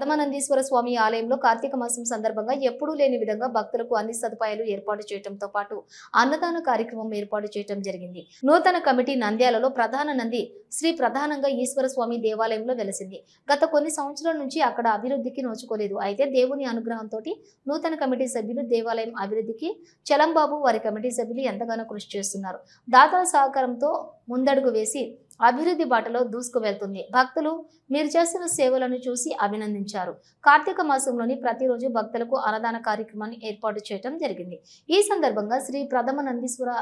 పదమానందీశ్వర స్వామి ఆలయంలో కార్తీక మాసం సందర్భంగా ఎప్పుడూ లేని విధంగా భక్తులకు అన్ని సదుపాయాలు ఏర్పాటు చేయడంతో పాటు అన్నదాన కార్యక్రమం ఏర్పాటు చేయడం జరిగింది. నూతన కమిటీ నంద్యాలలో ప్రధాన నంది శ్రీ ప్రధానంగా ఈశ్వర స్వామి దేవాలయంలో వెలసింది. గత కొన్ని సంవత్సరాల నుంచి అక్కడ అభివృద్ధికి నోచుకోలేదు. అయితే దేవుని అనుగ్రహంతో నూతన కమిటీ సభ్యులు దేవాలయం అభివృద్ధికి చలంబాబు వారి కమిటీ సభ్యులు ఎంతగానో కృషి చేస్తున్నారు. దాతల సహకారంతో ముందడుగు వేసి అభివృద్ధి బాటలో దూసుకు వెళ్తుంది భక్తులు మీరు చేస్తున్న సేవలను చూసి అభినందించారు. కార్తీక మాసంలోని ప్రతిరోజు భక్తులకు అన్నదాన కార్యక్రమాన్ని ఏర్పాటు చేయడం జరిగింది. ఈ సందర్భంగా శ్రీ ప్రథమ నందీశ్వర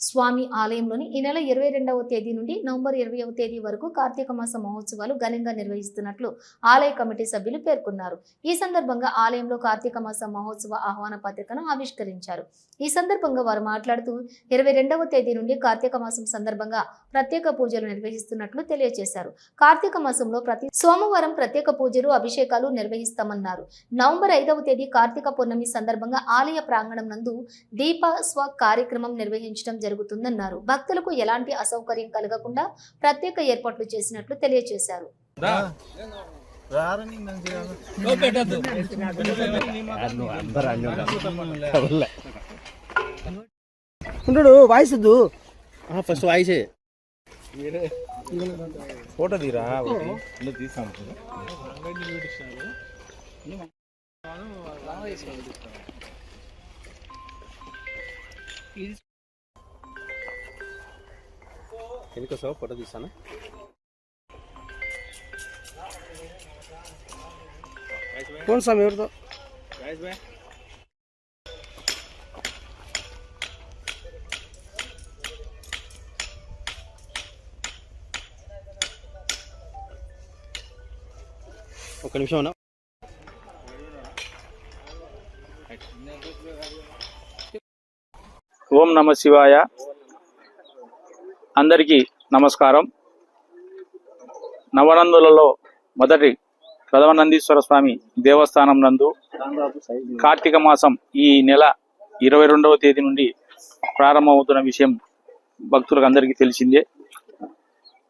స్వామి ఆలయంలోని ఈ నెల ఇరవై రెండవ తేదీ నుండి నవంబర్ ఇరవైవ తేదీ వరకు కార్తీక మాస మహోత్సవాలు ఘనంగా నిర్వహిస్తున్నట్లు ఆలయ కమిటీ సభ్యులు పేర్కొన్నారు. ఈ సందర్భంగా ఆలయంలో కార్తీక మాస మహోత్సవ ఆహ్వాన పత్రికను ఆవిష్కరించారు. ఈ సందర్భంగా వారు మాట్లాడుతూ ఇరవై రెండవ తేదీ నుండి కార్తీక మాసం సందర్భంగా ప్రత్యేక పూజలు నిర్వహిస్తున్నట్లు తెలియజేశారు. కార్తీక మాసంలో ప్రతి సోమవారం ప్రత్యేక పూజలు అభిషేకాలు నిర్వహిస్తామన్నారు. నవంబర్ ఐదవ తేదీ కార్తీక పౌర్ణమి సందర్భంగా ఆలయ ప్రాంగణం నందు దీపస్వ కార్యక్రమం నిర్వహించడం జరుగుతుందన్నారు. భక్తులకు ఎలాంటి అసౌకర్యం కలగకుండా ప్రత్యేక ఏర్పాట్లు చేసినట్లు తెలియజేశారు. వాయిస్ ఫస్ట్ వాయిసే ఫోటో తీరా తీసాం సార్ ఫోటో తీసాను ఫోన్ స్వామి ఎవరితో ఒక నిమిషం అన్న ఓం నమ శివాయ. అందరికీ నమస్కారం. నవనందులలో మొదటి ప్రథమనందీశ్వర స్వామి దేవస్థానం నందు కార్తీక మాసం ఈ నెల ఇరవై రెండవ తేదీ నుండి ప్రారంభమవుతున్న విషయం భక్తులకు అందరికీ తెలిసిందే.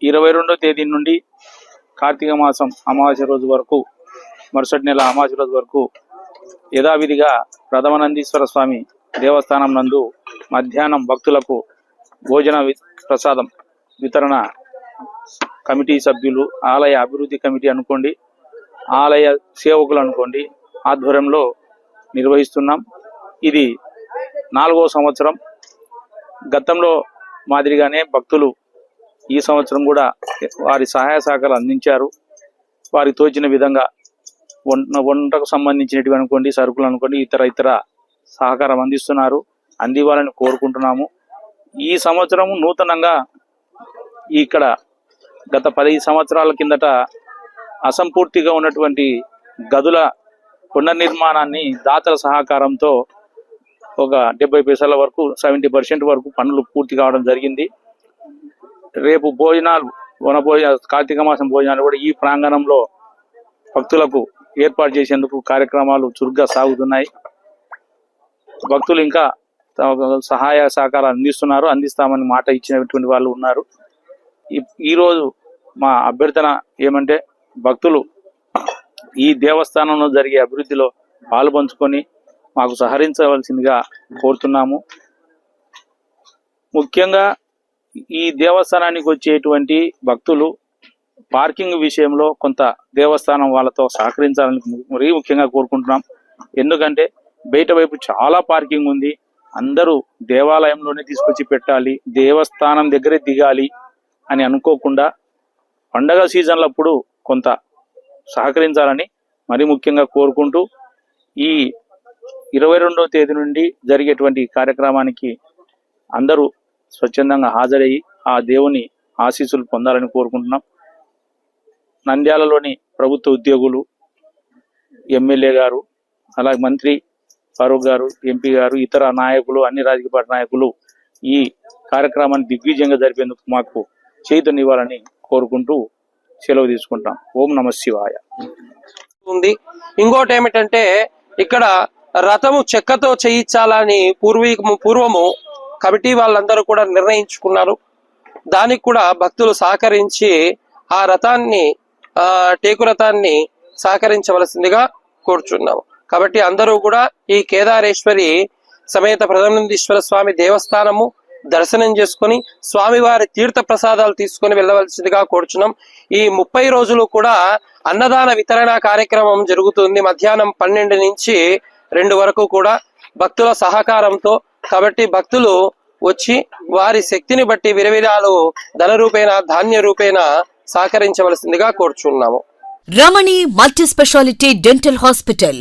ఇరవై రెండవ తేదీ నుండి కార్తీక మాసం అమావాస్య రోజు వరకు మరుసటి నెల అమావాస్య రోజు వరకు యథావిధిగా ప్రథమనందీశ్వర స్వామి దేవస్థానం నందు మధ్యాహ్నం భక్తులకు భోజన వి- ప్రసాదం వితరణ కమిటీ సభ్యులు ఆలయ అభివృద్ధి కమిటీ అనుకోండి ఆలయ సేవకులు అనుకోండి ఆధ్వర్యంలో నిర్వహిస్తున్నాం. ఇది నాలుగో సంవత్సరం. గతంలో మాదిరిగానే భక్తులు ఈ సంవత్సరం కూడా వారి సహాయ సహకారాలు అందించారు. వారికి తోచిన విధంగా వంట వంటకు సంబంధించినవి అనుకోండి సరుకులు అనుకోండి ఇతర ఇతర సహకారం అందిస్తున్నారు. అందివ్వాలని కోరుకుంటున్నాము. ఈ సంవత్సరం నూతనంగా ఇక్కడ గత పది సంవత్సరాల కిందట అసంపూర్తిగా ఉన్నటువంటి గదుల పునర్నిర్మాణాన్ని దాతల సహకారంతో ఒక డెబ్బై పైసల వరకు సెవెంటీ పర్సెంట్ వరకు పనులు పూర్తి కావడం జరిగింది. రేపు భోజనాలు వనభోజన కార్తీక మాసం భోజనాలు కూడా ఈ ప్రాంగణంలో భక్తులకు ఏర్పాటు చేసేందుకు కార్యక్రమాలు చురుగ్గా సాగుతున్నాయి. భక్తులు ఇంకా సహాయ సహకారాలు అందిస్తున్నారు అందిస్తామని మాట ఇచ్చినటువంటి వాళ్ళు ఉన్నారు. ఈ- ఈరోజు మా అభ్యర్థన ఏమంటే భక్తులు ఈ దేవస్థానంలో జరిగే అభివృద్ధిలో పాలుపంచుకొని మాకు సహకరించవలసిందిగా కోరుతున్నాము. ముఖ్యంగా ఈ దేవస్థానానికి వచ్చేటువంటి భక్తులు పార్కింగ్ విషయంలో కొంత దేవస్థానం వాళ్ళతో సహకరించాలని మరీ ముఖ్యంగా కోరుకుంటున్నాం. ఎందుకంటే బయట వైపు చాలా పార్కింగ్ ఉంది. అందరూ దేవాలయంలోనే తీసుకొచ్చి పెట్టాలి దేవస్థానం దగ్గరే దిగాలి అని అనుకోకుండా పండగ సీజన్లప్పుడు కొంత సహకరించాలని మరీ ముఖ్యంగా కోరుకుంటూ ఈ ఇరవై రెండవ తేదీ నుండి జరిగేటువంటి కార్యక్రమానికి అందరూ స్వచ్ఛందంగా హాజరయ్యి ఆ దేవుని ఆశీస్సులు పొందాలని కోరుకుంటున్నాం. నంద్యాలలోని ప్రభుత్వ ఉద్యోగులు ఎమ్మెల్యే గారు అలాగే మంత్రి ఫరూక్ గారు ఎంపీ గారు ఇతర నాయకులు అన్ని రాజకీయ పార్టీ నాయకులు ఈ కార్యక్రమాన్ని దిగ్విజయంగా జరిపేందుకు మాకు చైతన్యవాలని కోరుకుంటూ సెలవు తీసుకుంటాం ఓం నమ శివాయ. ఉంది. ఇంకోటి ఏమిటంటే ఇక్కడ రథము చెక్కతో చేయించాలని పూర్వీకము పూర్వము కమిటీ వాళ్ళందరూ కూడా నిర్ణయించుకున్నారు. దానికి కూడా భక్తులు సహకరించి ఆ రథాన్ని ఆ టేకు రథాన్ని సహకరించవలసిందిగా కోరుచున్నాము. కాబట్టి అందరూ కూడా ఈ కేదారేశ్వరి సమేత ప్రధానందీశ్వర స్వామి దేవస్థానము దర్శనం చేసుకొని స్వామివారి తీర్థ ప్రసాదాలు తీసుకొని వెళ్ళవలసిందిగా కోరుచున్నాం. ఈ ముప్పై రోజులు కూడా అన్నదాన వితరణ కార్యక్రమం జరుగుతుంది. మధ్యాహ్నం పన్నెండు నుంచి రెండు వరకు కూడా భక్తుల సహకారంతో కాబట్టి భక్తులు వచ్చి వారి శక్తిని బట్టి విరవిరాలు ధన రూపేణ ధాన్య రూపేణ సహకరించవలసిందిగా కోరుచున్నాము. Ramani multi speciality dental hospital